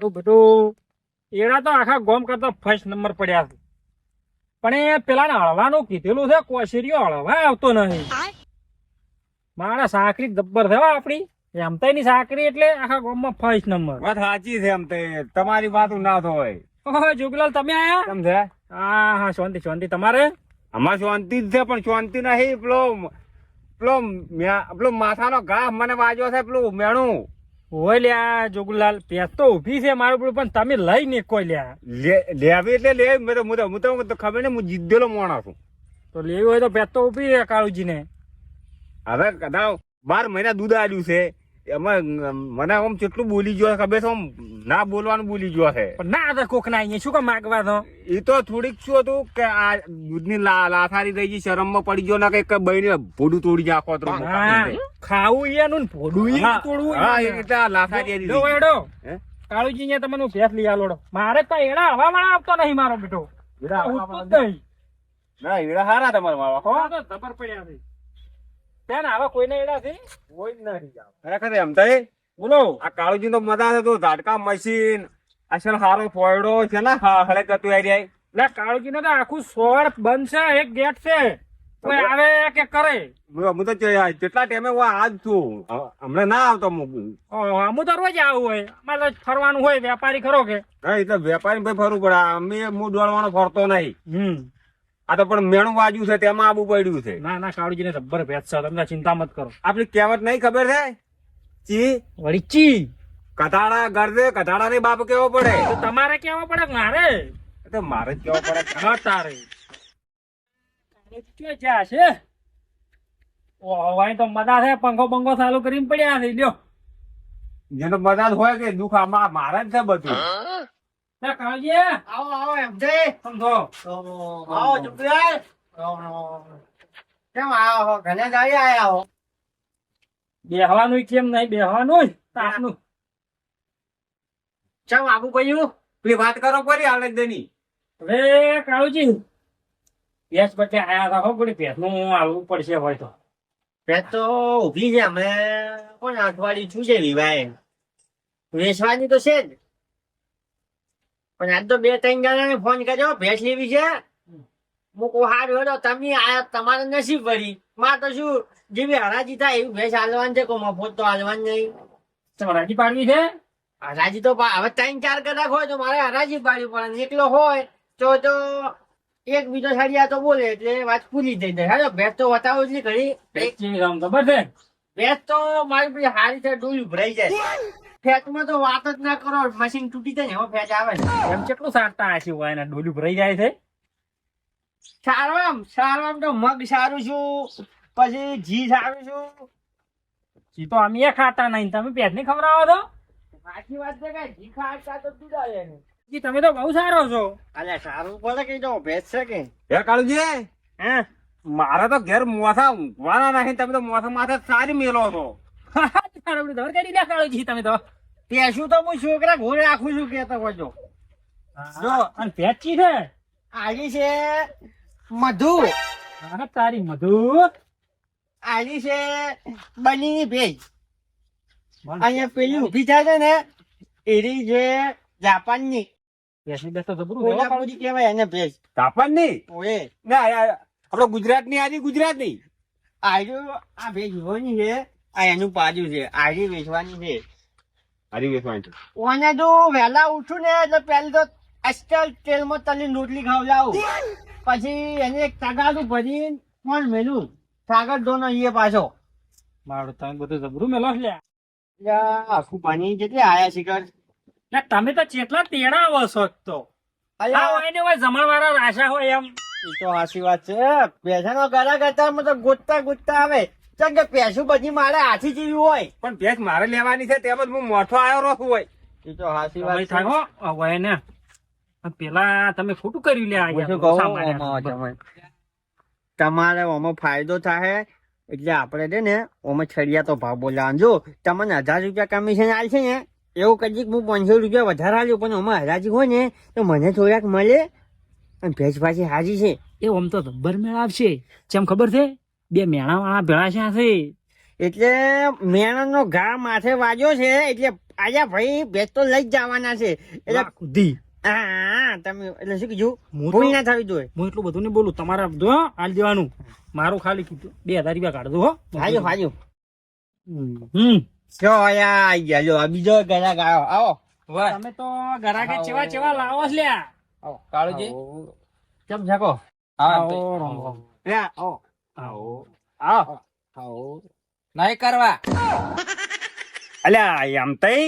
મારું બધું એડા તો આખા ગોમ કરતા ફર્સ્ટ નંબર પડ્યા છે. પણ એ પેલા હળવાનું કીધેલું છે કોશીરીઓ હળવા આવતો નહીં. મારા સાકરી જબ્બર છે હો તો એમતાની સાકરી એટલે આખા ગામમાં ફર્સ્ટ નંબર વાત સાચી છે એમ તે તમારી વાત ના થાય ઓહો જુગલાલ તમે આયા? છે? હા હા શાંતિ શાંતિ. તમારે? અમાર શાંતિ જ છે પણ શાંતિ નહીં. પેલો પેલો પેલો માથાનો ઘા મને વાજ્યો છે પેલું મેણું. હોય લ્યા જોગલાલ પેસ તો ઊભી છે મારું પેલું પણ તમે લઈ ને કોઈ લ્યા. લે- લેવી એટલે લે મેં તો- હું તો- હું તો ખબર ને હું જીદ્દેલો માણસ છું. તો લેવી હોય તો પેસ તો ઊભી છે કાળુજીને. હવે કદાચ બાર મહિના દૂધ આવ્યું છે એમાં મને આમ કેટલું બોલી ગયો ખબર છે ના બોલવાનું બોલી ગયો છે. ના તો કોક ના અહીંયા શું કામ માગવા તો એ તો થોડીક શું હતું કે આ દૂધની લાથારી રહી ગઈ શરમમાં પડી ગયો ના કંઈક બહીને ભોડું તોડી નાખો તો ખાવું એનું ભોડું હા, તોડવું હા, એટલે લાથારી. એડો. હે? કાળુજી ને તમને ભેસ લઈ આલોડો. મારે તો એડા હવા વાળા આપતો નહીં મારો બેટો. ના એડા હારા તમારા મારવા હો. જબર પડ્યા છે ત્યાં આવા કોઈને એડા છે કોઈ જ નથી ખરેખર એમ તો બોલો. આ કાળુજી તો મજા છે તો ઝાટકા મશીન અસલ હારો ફોયડો છે ને? હા હળે કતું આવી જાય. એટલે કાળુજી ને તો આખું સોર બંધ છે એક ગેટ છે. કોઈ આવે કે કરે? હું હું તો કેટલા જેટલા ટાઈમે હું આજ છું. હ- હમણાં ના આવતો હું. અમુક તો રોજ આવું હોય. અમારે ફરવાનું હોય વેપારી ખરો કે. હા એ તો વેપારી ભાઈ ફરવું પડે. અમે હું દોડવાનો ફરતો નહીં. હમ. આ તો પણ મેણું વાજ્યું છે તેમાં આબુ પડ્યું છે. ના ના કાળુજી ને જબ્બર ભેંસ છે તમે ચિંતા મત કરો. આપણી કહેવત નહીં ખબર છે? ચી? વળી ચી? કથાડા ગરદે કથાડા ની બાપ કેવો પડે? તો તમારે કેવો પડે મારે? તો મારે જ કેવો પડે. હા તારે. ક્યાં જ્યાં છે. ઓવાય તો મજા છે પંખો પંખો ચાલુ કરીને પડ્યા છે લ્યો. જેનો જ હોય કે દુખ આમાં મારે જ છે બધું. ત્યાં કાળજી આવો આવો એમ છે સમજો આવો ચુપલાલ કેમ આવો ઘરે જઈ આયા હો બેહવાનું કેમ નહીં બેહવાનું તાપનું ચમ આબુ કહ્યું પેલી વાત કરો પડી હાલે દેની હવે કાળુજી ભેંસ બચ્ચે આયા રાખો પડી ભેંસનું હાલવું પડશે હોય તો પેટ તો ઊભી છે અમે કોણ અઠવાડિયું છું છે વિવાહ વેચવાની તો છે જ પણ આજ તો બે ત્રણ જણાને ફોન કર્યો ભેંસ લેવી છે. કહું હારું હેડો તમે આ તમારે નસીબ ભરી માં તો શું જેવી હરાજી થાય એવી ભેંસ હાલવાની છે કોઈ મફત તો હાલવાની નહીં. હરાજી પાડવી છે? હરાજી તો હવે ત્રણ ચાર કલાક હોય તો મારે હરાજી પાડવી પડે એકલો હોય તો તો એક બીજો સાડિયા તો બોલે એટલે વાત પૂરી થઈ જાય. હાલો ભેંસ તો બતાવો એટલી ઘડી. ભેંસ તો મારી પછી હારી છે ડૂલ ભરાઈ જાય. ફેટમાં તો વાત જ ના કરો મશીન તૂટી જાય ને એવો ફેચ આવે એમ કેટલું સારતા હશે હોય એના ડોલું ભરાઈ જાય છે? સારવામ સારવામ તો મગ સારું છું પછી ઘી સારું છું. ઈ તો અમે ખાતા નહીં તમે પેટની ખવડાવો તો. સાચી વાત છે કે ઘી ખાતા તો દૂધ આવે જી તમે તો બહુ સારો છો. અલ્યા સારું પડે કે જો ભેજ છે કે? હે કાળુજી? હે? મારા તો ઘેર મોથા ઊંઘવાના નહીં તમે તો મોથા માથે સારી મેલો છો. ધર કરી લે કાળુજી તમે તો. પેશું તો હું છોકરા ઘોડે રાખું છું કેતો હોય જો અને પેટ છે? આલી છે મધુ. હા, તારી મધુ. આલી છે બનીની ભેજ. અહીંયા પેલી ઊભી થાય છે ને એરી છે જાપાનની. પેટની બેસ જબરું છે. કોલ્હાપુરી કહેવાય એને ભેજ. તાપણની ઓએ. ના આપડે ગુજરાતની આજી ગુજરાતની આર્યું આ ભેજ હોય છે. આ એનું પાજુ છે આરી વેચવાની છે. આરી વેચવાની છે. ઓને વહેલા ઉઠું ને એટલે પહેલી તો અસ્ટલ તેલમાં તલી રોટલી ખવડાવું. પછી એને એક તગાડું ભરી પણ મેલું. સાગર દોનો એ પાછો. મારું તમે બધું જબરું મેલો છે. આખું પાણી કેટલી આયા શિખર ના તમે તો ચેટલા તેડા આવો છો તો. આ હોય ને હોય જમણવાળા રાશા હોય એમ. તો હાચી વાત છે. પૈસાનો ગળા કરતા તો ગોતતા ગોતતા આવે. ચમ કે પૈસું બધી મારે હાથી જેવી હોય. પણ ભેંસ મારે લેવાની છે તેમજ હું મોઠો આવ્યો રહું હોય. એ તો હાચી વાત થાય હોય ને પેલા તમે ખોટું કર્યું લે હું શું કહું? ઓમાં તમે તમારે ઓમાં ફાયદો થાય એટલે આપણે છે ને ઓમાં છડિયા તો ભાવ બોલાવાનો જો તમને હજાર રૂપિયા કમિશન આલ છે ને એવું કદી હું પાંચસો રૂપિયા વધારે આલ્યું પણ ઓમાં હરાજી હોય ને તો મને થોડાક મળે અને ભેજ પાછી હાજી છે. એ આમ તો જબ્બર મેળ આવશે. જેમ ખબર છે? બે મેણા વાળા ભેળા છે? એટલે મેણા નો ઘા માથે વાજ્યો છે એટલે આજે ભાઈ ભેજ તો લઈ જવાના છે. એટલે ખુદી. સુધી હા તમે એટલે શું કીધું? ભૂલ ના થવી જોઈએ. હું એટલું બધું નહીં બોલું. તમારા હાલ દેવાનું. મારું ખાલી કીધું. બે હજાર રૂપિયા કાઢ દો હો. હાજો હાજો હમ જો આયા આઈ ગયા. જો આ બીજો ગળા ગાયો આવો. તમે તો ગરાકે ચેવા ચેવા લાવો છે લ્યા. કાળુજી. કેમ છકો આવો રામ રામ. લે આવો. આવો. આવો. આવો. નહીં કરવા. અલ્યા એમ તઈ?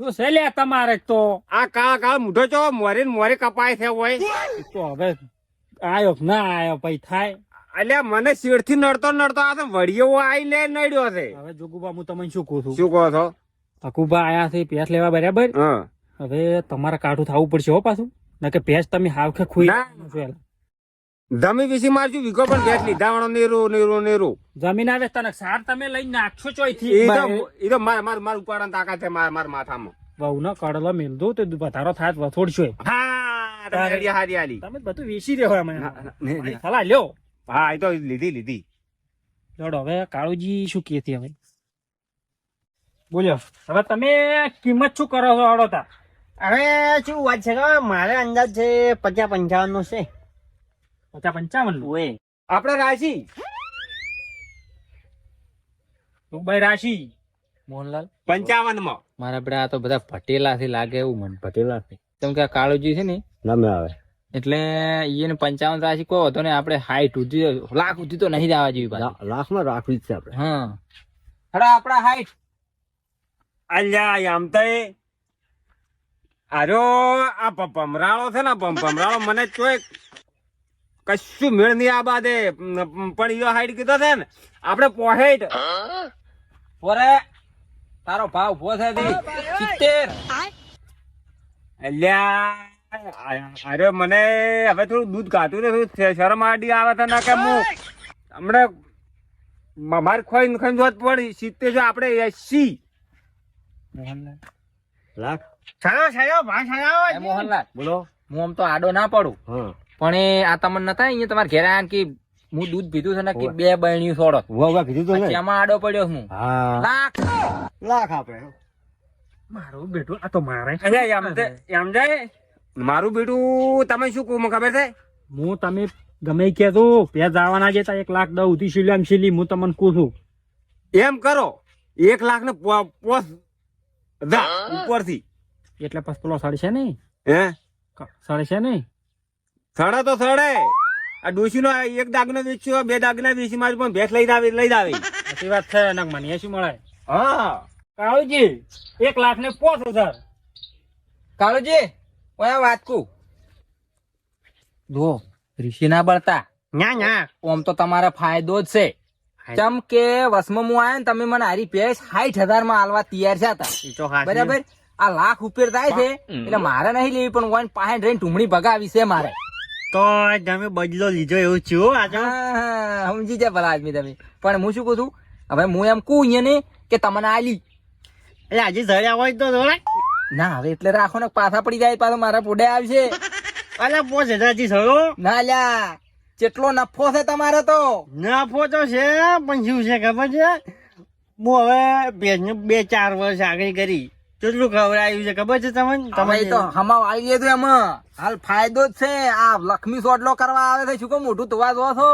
શું છે લ્યા તમારે તો? આ કા કા મૂઢો છો? મોરી ને મોરે કપાય છે હોય તો હવે આયો ના આયો પૈ થાય. અલ્યા મને શેડથી નડતો નડતો આ તો વડિયો આઈને નડ્યો છે. હવે જોગુબા હું તમને શું કહું છું? શું કહો છો? અકુબા આયા છે પેસ લેવા બરાબર? હવે તમારે કાઠું થવું પડશે હો પાછું. ના કે ભેંસ તમે હાવખે ખુઈ ના. ધમી વિસી મારજો વિકો પણ ભેટ લીધા વાળો નેરો નેરો નેરો. જમીન આવે તને સાર તમે લઈ નાખશો એ ચોયથી તો એ તો માર માર માર ઉપાડન તાકાત છે માર માર માથામાં. બહુ નો કડલો મેલ દો તો વધારો થાત વથોડશો હા તમે હારી હારી હારી. તમે બધું વેચી રહ્યો અમે. સલાહ લ્યો. હા એ તો લીધી લીધી. લડો હવે કાળુજી શું કે હવે? બોલ્યો હવે તમે કિંમત શું કરો છો અડોતા તા? હવે શું વાત છે મારે અંદાજ છે પચાસ પંચાવન નો છે. પચાસ પંચાવનનું આપડે આપણે રાશી. રાશિ. મોહનલાલ. પંચાવનમાં મારા બેટા આ તો બધા પટેલા થી લાગે એવું મને પટેલા થી કેમ કે કાળુજી છે ને? ના આવે. એટલે એને પંચાવન રાશિ કહો તો ને આપણે હાઈટ સુધી લાખ ઉધી તો નહીં જવા જેવી. લાખમાં રાખવી જ છે આપણે. હા. હડા આપડા હાઈટ અલ્યા આમ તો એ. આરો આ પ- છે ને ભમરાળો મને ચોય કશું મેળ નહીં આ બાદે પણ ઈયો હાઈટ કીધો છે ને આપણે પોહેટ પોરે તારો ભાવ ઊભો છે. સિત્તેર. અલ્યા અરે મને હવે થોડું દૂધ કાઢું ને શરમ આડી આવે છે ને કે હું હમણાં મારે ખોઈ ખોઈ જોત પડી. સિત્તેર જો આપણે એસી મોહનલાલ. લાખ છાયો છાયો ભાઈ એ છાયો મોહનલાલ બોલો. હું આમ તો આડો ના પડું. હા. પણ એ આ તમને નતા અહીંયા તમારે ઘેર આયા કે હું દૂધ પીધું છે ને કે બે બહેણીયું છોડો. ઊભા ઊભા કીધું તો એમાં આડો પડ્યો હું. લાખ. લાખ આપણે મારું બેટું આ તો મારે. એમ જાય મારું બેટું તમે શું કહું ખબર છે? હું તમે ગમે કે તો બે જવાના જતા એક લાખ દઉં ઉધી શીલી આમ શીલી હું તમને કહું છું. એમ કરો. એક લાખ ને પોસ ઉપરથી. એટલે પછી પેલો સડશે નહીં? હે? સડશે નહીં? સડે તો સડે. આ ડોશી નો એક દાગનો વેચ્યો બે દાગના વેચી મારી પણ ભેંસ લઈ આવે લઈ આવે. સાચી વાત છે નક મને શું મળે. હા. કાળુજી એક લાખ ને પોસ હજાર. કાળુજી ઓયા વાત કુ. જો ઋષિ ના બળતા. ના ના ઓમ તો તમારે ફાયદો જ છે. ચમ કે વસમાં હું આયો ને તમે મને હારી પેસ સાઠ હજારમાં આલવા તૈયાર છે હતા. બરાબર? આ લાખ ઉપર થાય છે એટલે મારે નહીં લેવી પણ ઓન પાસે રહીને ટુમડી ભગાવી છે મારે. તો તમે બદલો લીધો એવું છો આજે. હા, સમજી જાય ભલા આદમી તમે. પણ હું શું કહું છું? હવે હું એમ કહું અહીંયા કે તમને આલી. એટલે આજે ધર્યા હોય તો જોડે ના હવે એટલે રાખો ને પાછા પડી જાય પાછો મારા પોડે આવશે. અલા પોચ હજાર થયો ના લ્યા. કેટલો નફો છે તમારે તો. નફો તો છે પણ શું છે ખબર છે? હું હવે બે ચાર વર્ષ આગળ કરી. કેટલું ખવડાવ્યું છે? ખબર છે તમને? તમે તો હમા વાળી લીધું એમાં. હાલ ફાયદો જ છે. આ લક્ષ્મી સોટલો કરવા આવે છે. શું કહું? મોઢું ધોવા જો છો.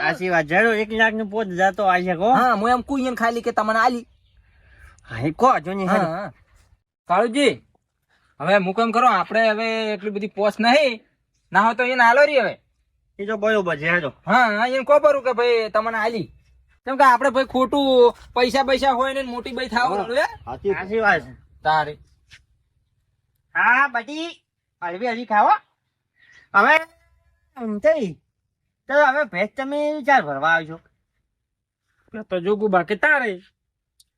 આશી વાત. જરૂર એક લાખ ને પોત હજાર આવી શકો હા. હું એમ કુઈ ખાલી કે તમને આલી. હા કો જો ને હા, હા. કાળુજી હવે હું કેમ કરો આપણે હવે એટલી બધી પોસ્ટ નહીં. ના હોય તો એને હાલો રહી હવે. એ તો બરોબર છે હેડો હા હા એને કો પરું કે ભાઈ તમને આલી. કેમ કે આપણે ભાઈ ખોટું પૈસા પૈસા હોય ને મોટી ભાઈ થાવ સાચી વાત. છે તારે. હા બધી. હળવી હળવી ખાવો હવે થઈ. તો હવે ભેજ તમે ચાર ભરવા આવજો. તો જોગું બાકી તારે.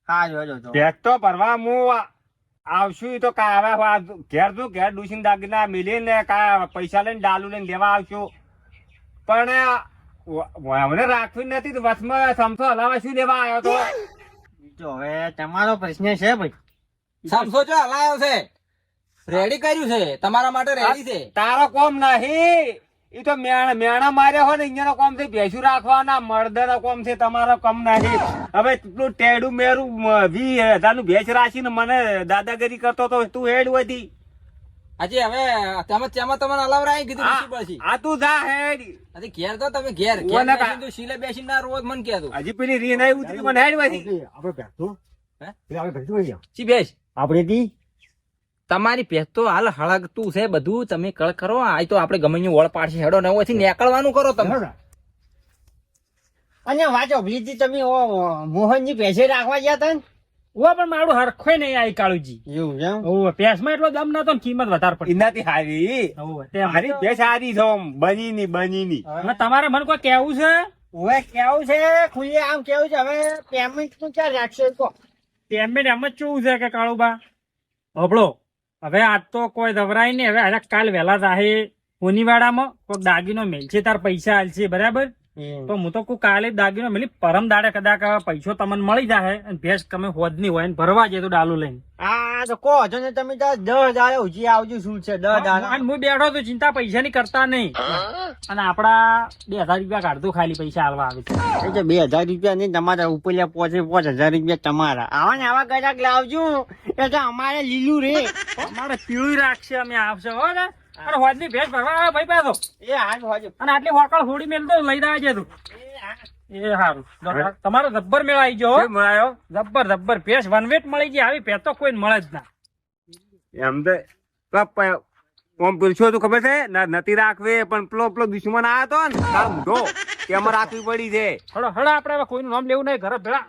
હા જો જો જો. તો ભરવા હું આવશું તો કા હવે ઘેર તું ઘેર ડુસીને દાગીના મિલીને કા પૈસા લઈને ડાલુ લઈને લેવા આવશું. પણ અમને મને રાખવી નથી તો વચમાં સમસો હલાવા શું લેવા આવ્યો તો? તો હવે તમારો પ્રશ્ન છે ભાઈ. સમસો છો હલાયો છે? રેડી કર્યું છે? તમારા માટે રેડી છે? તારો કોમ નહીં. એ તો મેણા મેણા માર્યા હોય ને અહીંયાનો કોમ છે ભેંસું રાખવાના મર્દનો કોમ છે તમારો કમ નહીં. હવે તું ટેડું મેરું વી હજારનું ભેંસ રાખીને મને દાદાગીરી કરતો તો તું હેડ વધી. આજે હવે તમે તેમાં તમને અલાવરાય કીધું આ પછી. આ તું જા હેડ. આજે ઘેર તો તમે ઘેર ઘેર તું શીલે બેસીને ના રોજ મને કહેતો. હજી પેલી રી નહીં ઉતરી મને હેડ વધી. આપણે ભેંસો? હે? આપણે લઈ શી બેસ આપણે તી તમારી ભેંસ તો હાલ હળગતું છે બધું તમે કળ કરો. આ તો આપણે ગમે ત્યાં વળ પાડશે હેડો ને ઓછી નીકળવાનું કરો તમે. અને વાંચો બીજી તમે મોહનજી પેસે રાખવા ગયા હતા ને? ઓ પણ મારું હરખોય નહીં આઈ કાળુજી. એવું છે એમ? પેસમાં ભેંસમાં એટલો દમ નતો ને કિંમત વધારે પડી એનાથી હારી. ઓવે, તેમ. હારી છો બની ની બની ની હવે તમારે મને કોઈ કેવું છે? હવે કેવું છે? ખુલ્લે આમ કેવું છે? હવે પેમેન્ટનું ક્યાં રાખશે કહો. પેમેન્ટ એમ જ કેવું છે કે કાળુબા? હબળો હવે આજ તો કોઈ દવરાય નહીં. હવે આજે કાલ વહેલા જાહે હોનીવાડામાં કોઈ દાગીનો મેલશે તાર પૈસા આલશે બરાબર? તો હું તો કોઈ કાલે દાગીનો મેલી પરમ દાડે કદાચ પૈસો તમને મળી જાય અને ભેંસ તમે હોદની હોય ને ભરવા જાય તો ડાલુ લઈને. આ તો કહો છો ને તમે તો દસ હજાર ઉજી આવજો શું છે દસ હજાર અને હું બેઠો તો ચિંતા પૈસા ની કરતા નહીં. અને આપડા બે હજાર રૂપિયા કાઢતો ખાલી પૈસા હાલવા આવે છે. બે હજાર રૂપિયા નહીં તમારા ઉપરल्या પોચે પાંચ હજાર રૂપિયા તમારા. આવા ને આવા ગજાક લાવજો. એટલે અમારે લીલું રે. અમારે પીળું રાખશે અમે આવશે હો ને. અને હોદની ભેજ ભરવા આવે ભાઈ પાછો. એ હાજ હોજ. અને આટલી હોકળ હોડી મેલ તો લઈ છે તું. એ સારું તમારો જબ્બર મેળો આવી ગયો. મળાયો? જબ્બર જબ્બર. ભેંસ વનવેટ મળી ગઈ. આવી ભેંસ તો કોઈ મળે જ ના. એમ તો ઓમ પૂછ્યો તું ખબર છે? ના નથી રાખવે પણ પેલો પેલો દુશ્મન આવ્યો ને તાર રાખવી પડી છે. હળો હળો આપણે કોઈનું નામ લેવું નહીં. ઘરે ભેળા.